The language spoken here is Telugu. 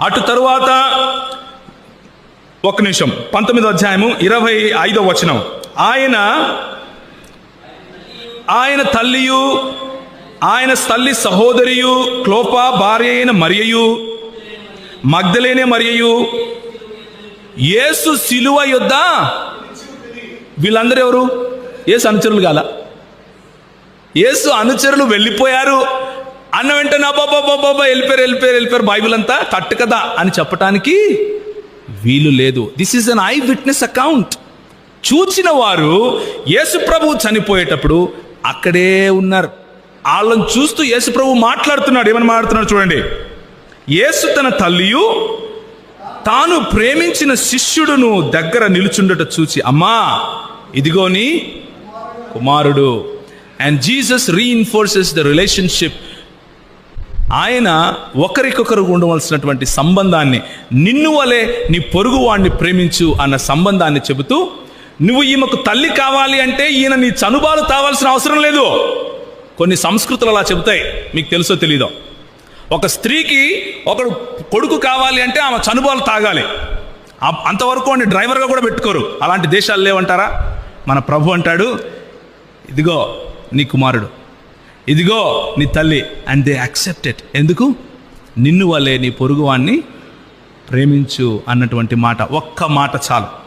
అటు తరువాత ఒక నిమిషం. పంతొమ్మిదో అధ్యాయము ఇరవై ఐదో వచనం. ఆయన ఆయన తల్లియు ఆయన తల్లి సహోదరియు క్లోపా భార్య అయిన మరియయు మగ్ధలేనే మరియయు యేసు సిలువ యొద్ద వీళ్ళందరూ ఎవరు? యేసు అనుచరులు కాల. యేసు అనుచరులు వెళ్ళిపోయారు. అన్న వెంటనే బాబా బాబా వెళ్ళిపోయారు వెళ్ళిపోయారు వెళ్ళిపోయారు బైబిల్ అంతా కట్టు కదా అని చెప్పటానికి వీలు లేదు. This is an eyewitness account చూచిన వారు యేసు ప్రభు చనిపోయేటప్పుడు అక్కడే ఉన్నారు. వాళ్ళని చూస్తూ యేసుప్రభు మాట్లాడుతున్నాడు. ఏమని మాట్లాడుతున్నాడు చూడండి. యేసు తన తల్లియు తాను ప్రేమించిన శిష్యుడును దగ్గర నిలుచుండట చూచి అమ్మా ఇదిగోని కుమారుడు. And Jesus reinforces the relationship ఆయన ఒకరికొకరు ఉండవలసినటువంటి సంబంధాన్ని నిన్ను వలె నీ పొరుగు వాడిని ప్రేమించు అన్న సంబంధాన్ని చెబుతూ నువ్వు ఈమెకు తల్లి కావాలి అంటే ఈయన నీ చనుబాలు తావాల్సిన అవసరం లేదు. కొన్ని సంస్కృతులు అలా చెబుతాయి. మీకు తెలుసో తెలీదో? ఒక స్త్రీకి ఒకడు కొడుకు కావాలి అంటే ఆమె చనుబాలు తాగాలి. ఆ- అంతవరకు వాడిని డ్రైవర్గా కూడా పెట్టుకోరు. అలాంటి దేశాలు లేవంటారా? మన ప్రభు అంటాడు ఇదిగో నీ కుమారుడు. ఇదిగో నీ తల్లి. అండ్ దే యాక్సెప్టెడ్ ఎందుకు? నిన్ను వల్లే నీ పొరుగువాణ్ణి ప్రేమించు అన్నటువంటి మాట. ఒక్క మాట చాలు.